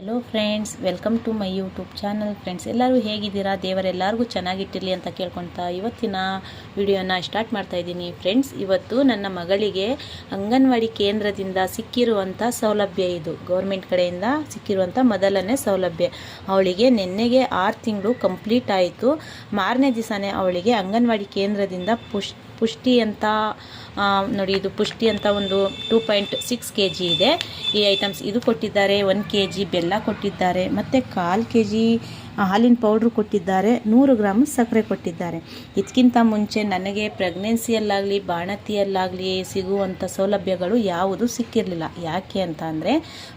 Hello friends welcome to my YouTube channel friends ಎಲ್ಲರೂ ಹೇಗಿದ್ದೀರಾ? ದೇವರೆಲ್ಲರಿಗೂ ಚೆನ್ನಾಗಿಟ್ಟಿರಲಿ ಅಂತ ಕೇಳ್ಕೊತಾ ಇವತ್ತಿನ ವಿಡಿಯೋನ ಸ್ಟಾರ್ಟ್ ಮಾಡ್ತಾ ಇದ್ದೀನಿ. ಫ್ರೆಂಡ್ಸ್ ಇವತ್ತು ನನ್ನ ಮಗಳಿಗೆ ಅಂಗನವಾಡಿ ಕೇಂದ್ರದಿಂದ ಸಿಕ್ಕಿರುವಂಥ ಸೌಲಭ್ಯ ಇದು. ಗೌರ್ಮೆಂಟ್ ಕಡೆಯಿಂದ ಸಿಕ್ಕಿರುವಂಥ ಮೊದಲನೇ ಸೌಲಭ್ಯ. ಅವಳಿಗೆ ನಿನ್ನೆಗೆ ಆರು ತಿಂಗಳು ಕಂಪ್ಲೀಟ್ ಆಯಿತು. ಮಾರನೇ ದಿವಸನೇ ಅವಳಿಗೆ ಅಂಗನವಾಡಿ ಕೇಂದ್ರದಿಂದ ಪುಷ್ ಪುಷ್ಟಿ ಅಂತ ನೋಡಿ, ಇದು ಪುಷ್ಟಿ ಅಂತ ಒಂದು two point six K G ಇದೆ. ಈ ಐಟಮ್ಸ್ ಇದು ಕೊಟ್ಟಿದ್ದಾರೆ ಒನ್ ಕೆ ಜಿ ಬೆಲ್ಲ ಕೊಟ್ಟಿದ್ದಾರೆ, ಮತ್ತು ಕಾಲು ಕೆ ಜಿ ಹಾಲಿನ ಪೌಡ್ರು ಕೊಟ್ಟಿದ್ದಾರೆ, ನೂರು ಗ್ರಾಮ್ ಸಕ್ಕರೆ ಕೊಟ್ಟಿದ್ದಾರೆ. ಇದಕ್ಕಿಂತ ಮುಂಚೆ ನನಗೆ ಪ್ರೆಗ್ನೆನ್ಸಿಯಲ್ಲಾಗಲಿ ಬಾಣತಿಯಲ್ಲಾಗಲಿ ಸಿಗುವಂಥ ಸೌಲಭ್ಯಗಳು ಯಾವುದು ಸಿಕ್ಕಿರಲಿಲ್ಲ. ಯಾಕೆ ಅಂತ ಅಂದರೆ,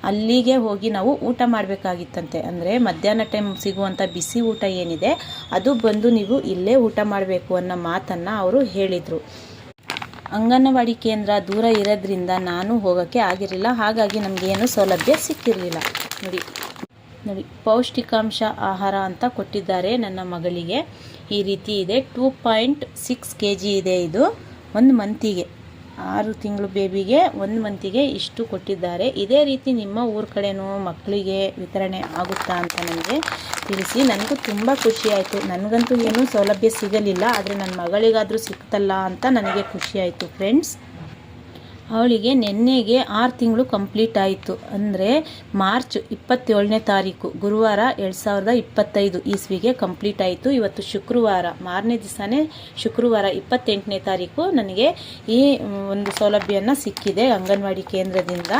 ಅಲ್ಲಿಗೆ ಹೋಗಿ ನಾವು ಊಟ ಮಾಡಬೇಕಾಗಿತ್ತಂತೆ. ಅಂದರೆ ಮಧ್ಯಾಹ್ನ ಟೈಮ್ ಸಿಗುವಂಥ ಬಿಸಿ ಊಟ ಏನಿದೆ, ಅದು ಬಂದು ನೀವು ಇಲ್ಲೇ ಊಟ ಮಾಡಬೇಕು ಅನ್ನೋ ಮಾತನ್ನು ಅವರು ಹೇಳಿದರು. ಅಂಗನವಾಡಿ ಕೇಂದ್ರ ದೂರ ಇರೋದ್ರಿಂದ ನಾನು ಹೋಗೋಕ್ಕೆ ಆಗಿರಲಿಲ್ಲ. ಹಾಗಾಗಿ ನಮಗೇನು ಸೌಲಭ್ಯ ಸಿಕ್ಕಿರಲಿಲ್ಲ. ನೋಡಿ ನೋಡಿ, ಪೌಷ್ಟಿಕಾಂಶ ಆಹಾರ ಅಂತ ಕೊಟ್ಟಿದ್ದಾರೆ ನನ್ನ ಮಗಳಿಗೆ. ಈ ರೀತಿ ಇದೆ. Two point six K G ಇದೆ ಇದು. ಒಂದು ಮಂತಿಗೆ. ಆರು ತಿಂಗಳು ಬೇಬಿಗೆ ಒಂದು ಮಂತಿಗೆ ಇಷ್ಟು ಕೊಟ್ಟಿದ್ದಾರೆ. ಇದೇ ರೀತಿ ನಿಮ್ಮ ಊರ ಕಡೆನೂ ಮಕ್ಕಳಿಗೆ ವಿತರಣೆ ಆಗುತ್ತಾ ಅಂತ ನನಗೆ ತಿಳಿಸಿ. ನನಗೂ ತುಂಬ ಖುಷಿಯಾಯಿತು ನನಗಂತೂ ಏನೂ ಸೌಲಭ್ಯ ಸಿಗಲಿಲ್ಲ, ಆದರೆ ನನ್ನ ಮಗಳಿಗಾದರೂ ಸಿಕ್ತಲ್ಲ ಅಂತ ನನಗೆ ಖುಷಿಯಾಯಿತು ಫ್ರೆಂಡ್ಸ್ ಅವಳಿಗೆ ನಿನ್ನೆಗೆ ಆರು ತಿಂಗಳು ಕಂಪ್ಲೀಟ್ ಆಯಿತು. ಅಂದರೆ ಮಾರ್ಚ್ ಇಪ್ಪತ್ತೇಳನೇ ತಾರೀಕು, ಗುರುವಾರ ಎರಡು ಸಾವಿರದ ಇಪ್ಪತ್ತೈದು ಇಸ್ವಿಗೆ ಕಂಪ್ಲೀಟ್ ಆಯಿತು. ಇವತ್ತು ಶುಕ್ರವಾರ, ಮಾರನೇ ದಿವಸನೇ ಶುಕ್ರವಾರ ಇಪ್ಪತ್ತೆಂಟನೇ ತಾರೀಕು ನನಗೆ ಈ ಒಂದು ಸೌಲಭ್ಯನ ಸಿಕ್ಕಿದೆ ಅಂಗನವಾಡಿ ಕೇಂದ್ರದಿಂದ.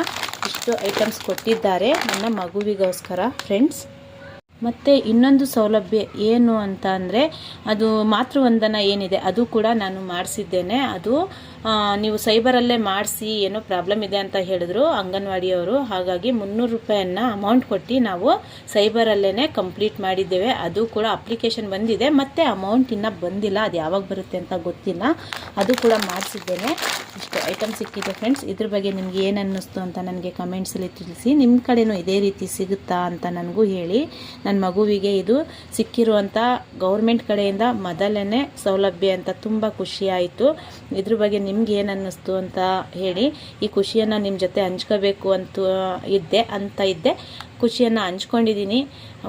ಇಷ್ಟು ಐಟಮ್ಸ್ ಕೊಟ್ಟಿದ್ದಾರೆ ನನ್ನ ಮಗುವಿಗೋಸ್ಕರ, ಫ್ರೆಂಡ್ಸ್. ಮತ್ತು ಇನ್ನೊಂದು ಸೌಲಭ್ಯ ಏನು ಅಂತ ಅಂದರೆ, ಅದು ಮಾತೃವಂದನ ಏನಿದೆ, ಅದು ಕೂಡ ನಾನು ಮಾಡಿಸಿದ್ದೇನೆ. ಅದು ನೀವು ಸೈಬರಲ್ಲೇ ಮಾಡಿಸಿ ಏನೋ ಪ್ರಾಬ್ಲಮ್ ಇದೆ ಅಂತ ಹೇಳಿದ್ರು ಅಂಗನವಾಡಿಯವರು. ಹಾಗಾಗಿ ಮುನ್ನೂರು ರೂಪಾಯಿಯನ್ನ ಅಮೌಂಟ್ ಕೊಟ್ಟು ನಾವು ಸೈಬರಲ್ಲೇ ಕಂಪ್ಲೀಟ್ ಮಾಡಿದ್ದೇವೆ. ಅದು ಕೂಡ ಅಪ್ಲಿಕೇಶನ್ ಬಂದಿದೆ. ಮತ್ತು ಅಮೌಂಟ್ ಇನ್ನೂ ಬಂದಿಲ್ಲ. ಅದು ಯಾವಾಗ ಬರುತ್ತೆ ಅಂತ ಗೊತ್ತಿಲ್ಲ. ಅದು ಕೂಡ ಮಾಡಿಸಿದ್ದೇನೆ. ಇಷ್ಟು ಐಟಮ್ ಸಿಕ್ಕಿದೆ ಫ್ರೆಂಡ್ಸ್ ಇದ್ರ ಬಗ್ಗೆ ನಿಮ್ಗೆ ಏನು ಅನ್ನಿಸ್ತು ಅಂತ ನನಗೆ ಕಮೆಂಟ್ಸಲ್ಲಿ ತಿಳಿಸಿ. ನಿಮ್ಮ ಕಡೆನೂ ಇದೇ ರೀತಿ ಸಿಗುತ್ತಾ ಅಂತ ನನಗೂ ಹೇಳಿ. ನನ್ನ ಮಗುವಿಗೆ ಇದು ಸಿಕ್ಕಿರುವಂಥ ಗೌರ್ಮೆಂಟ್ ಕಡೆಯಿಂದ ಮೊದಲನೇ ಸೌಲಭ್ಯ ಅಂತ ತುಂಬ ಖುಷಿ ಆಯಿತು. ಇದ್ರ ಬಗ್ಗೆ ನಿಮ್ಗೆ ಏನು ಅನ್ನಿಸ್ತು ಅಂತ ಹೇಳಿ ಈ ಖುಷಿಯನ್ನು ನಿಮ್ಮ ಜೊತೆ ಹಂಚ್ಕೋಬೇಕು ಅಂತ ಇದ್ದೆ ಅಂತ ಇದ್ದೆ. ಖುಷಿಯನ್ನು ಹಂಚ್ಕೊಂಡಿದ್ದೀನಿ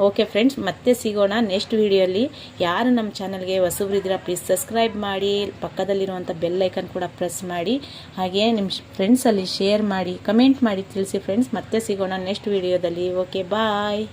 ಓಕೆ ಫ್ರೆಂಡ್ಸ್ ಮತ್ತೆ ಸಿಗೋಣ ನೆಕ್ಸ್ಟ್ ವೀಡಿಯೋಲಿ ಯಾರು ನಮ್ಮ ಚಾನಲ್ಗೆ ಹೊಸಬ್ರಿದ್ದೀರಾ ಪ್ಲೀಸ್ ಸಬ್ಸ್ಕ್ರೈಬ್ ಮಾಡಿ ಪಕ್ಕದಲ್ಲಿರುವಂಥ ಬೆಲ್ ಐಕನ್ ಕೂಡ ಪ್ರೆಸ್ ಮಾಡಿ. ಹಾಗೆ ನಿಮ್ಮ ಫ್ರೆಂಡ್ಸಲ್ಲಿ ಶೇರ್ ಮಾಡಿ ಕಮೆಂಟ್ ಮಾಡಿ, ತಿಳಿಸಿ ಫ್ರೆಂಡ್ಸ್ ಮತ್ತೆ ಸಿಗೋಣ ನೆಕ್ಸ್ಟ್ ವೀಡಿಯೋದಲ್ಲಿ ಓಕೆ ಬಾಯ್